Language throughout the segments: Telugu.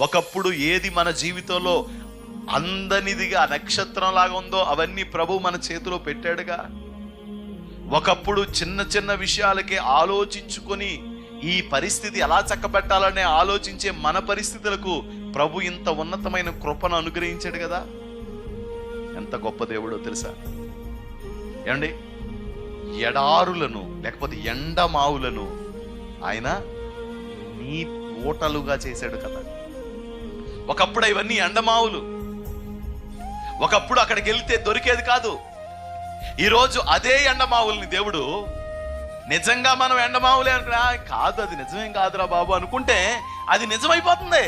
ఒకప్పుడు ఏది మన జీవితంలో అందనిదిగా నక్షత్రంలాగా ఉందో అవన్నీ ప్రభు మన చేతిలో పెట్టాడుగా. ఒకప్పుడు చిన్న చిన్న విషయాలకే ఆలోచించుకొని ఈ పరిస్థితి ఎలా చక్కబెట్టాలనే ఆలోచించే మన పరిస్థితులకు ప్రభు ఇంత ఉన్నతమైన కృపను అనుగ్రహించాడు కదా. ఎంత గొప్ప దేవుడో తెలుసా? ఏమండి? ఎడారులను లేకపోతే ఎండమావులను ఆయన నీ ఓటలుగా చేశాడు కదా. ఒకప్పుడు ఇవన్నీ ఎండమావులు ఒకప్పుడు అక్కడికి వెళ్తే దొరికేది కాదు. ఈరోజు అదే ఎండమావుల్ని దేవుడు నిజంగా మనం ఎండమావులే అనుకున్నా కాదు అది నిజమేం కాదురా బాబు అనుకుంటే అది నిజమైపోతుంది.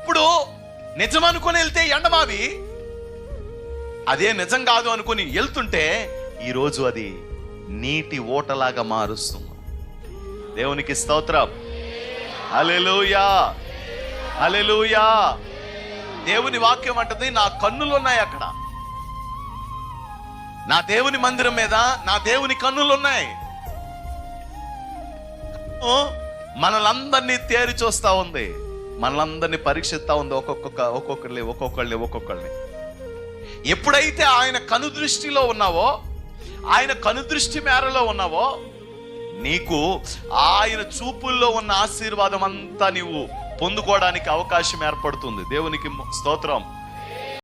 ఇప్పుడు నిజం అనుకుని వెళ్తే ఎండమావి అదే నిజం కాదు అనుకుని వెళ్తుంటే ఈరోజు అది నీటి ఓటలాగా మారుస్తుంది. దేవునికి స్తోత్రం. అలెలుయా అలెలుయా దేవుని వాక్యం అంటది నా కన్నులు ఉన్నాయి అక్కడ. నా దేవుని మందిరం మీద నా దేవుని కన్నులు ఉన్నాయి మనలందరినీ తేరి చూస్తా ఉంది. మనలందరినీ పరీక్షిస్తా ఉంది ఒక్కొక్క ఒక్కొక్కరిని ఒక్కొక్కళ్ళని ఒక్కొక్కళ్ళని ఎప్పుడైతే ఆయన కనుదృష్టిలో ఉన్నావో ఆయన కనుదృష్టి మేరలో ఉన్నావో నీకు ఆయన చూపుల్లో ఉన్న ఆశీర్వాదం అంతా నీవు పొందుకోవడానికి అవకాశం ఏర్పడుతుంది. దేవునికి స్తోత్రం.